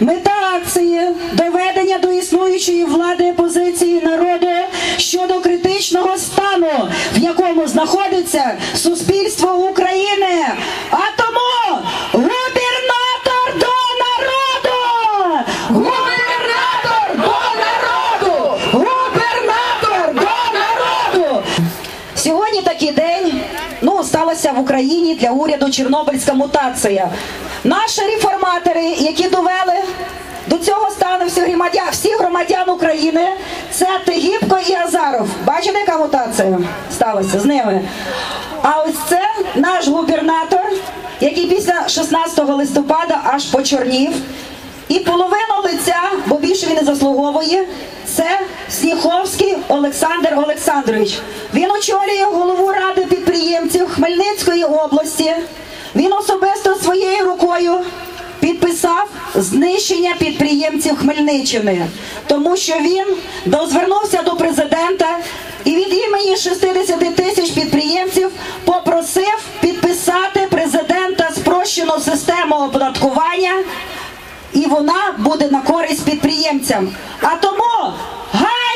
Мета акції доведення до існуючої влади позиції народу щодо критичного стану, в якому знаходиться суспільство України. А тому губернатор до народу! Губернатор до народу! Губернатор до народу! Сьогодні такий день ну, сталася в Україні для уряду Чорнобильська мутація. Наші реформатори, які довели до цього стану всіх громадян, всіх громадян України, це Тегібко і Азаров. Бачите, яка мутація сталася з ними? А ось це наш губернатор, який після 16 листопада аж почорнів. І половину лиця, бо більше він не заслуговує, це Сніховський Олександр Олександрович. Він очолює голову ради підприємців Хмельницької області. Він особисто своєю рукою підписав знищення підприємців Хмельниччини, тому що він до- звернувся до президента і від імені 60 тисяч підприємців попросив підписати президента спрощену систему оподаткування і вона буде на користь підприємцям. А тому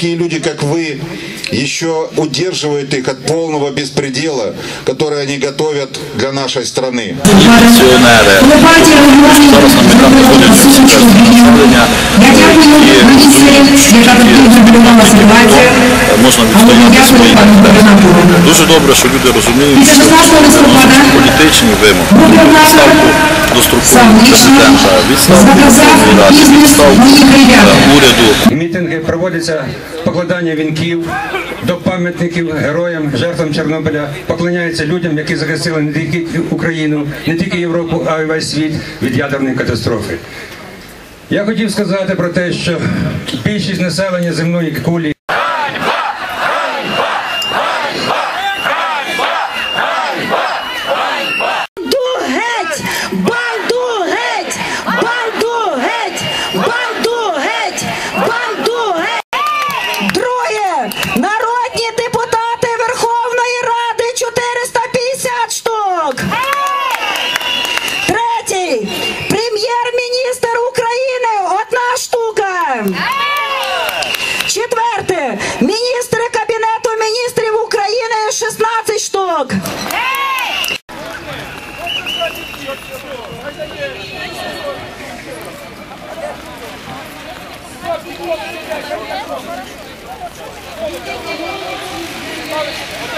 Только такие люди, как вы, еще удерживают их от полного беспредела, который они готовят для нашей страны. пенсіонери. Зараз на Майдан виходять всі населення, які розуміють, що можна відстояти свої інтереси. Дуже добре, що люди розуміють, що вносять політичні вимоги, відставку дострокового президента, відставку Верховної Ради, відставку е, уряду. Мітинги проводяться покладання вінків до пам'ятників героям, жертвам Чорнобиля, поклоняються людям, які захистили не тільки Україну, не тільки Європу, а й весь світ від ядерної катастрофи. Я хотів сказати про те, що більшість населення земної кулі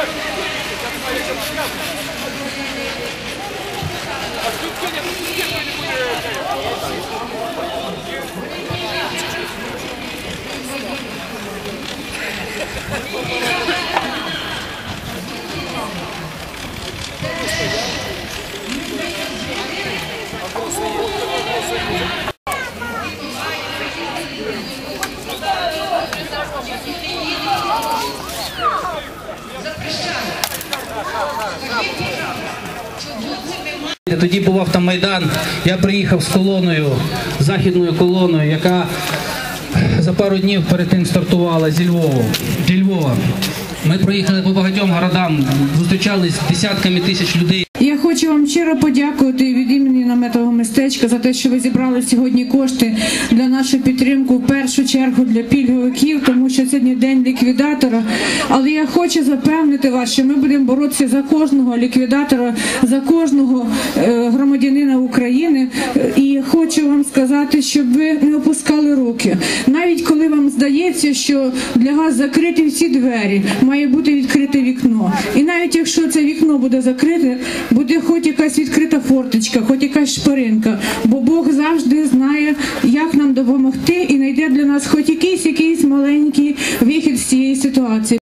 Thank you. Тоді був автомайдан. Я приїхав з колоною, західною колоною, яка за пару днів перед тим стартувала зі Львова. Зі Львова. Ми проїхали по багатьом городам, зустрічались з десятками тисяч людей. Хочу вам щиро подякувати від імені наметового містечка за те, що ви зібрали сьогодні кошти для нашої підтримки в першу чергу для пільговиків, тому що сьогодні день ліквідатора. Але я хочу запевнити вас, що ми будемо боротися за кожного ліквідатора, за кожного е, громадянина України. І хочу вам сказати, щоб ви не опускали руки. Навіть коли вам здається, що для вас закриті всі двері, має бути відкрите вікно. І навіть якщо це вікно буде закрите, буде хоч якась відкрита форточка, хоч якась шпаринка, бо Бог завжди знає, як нам допомогти, і знайде для нас хоч якийсь якийсь маленький вихід з цієї ситуації.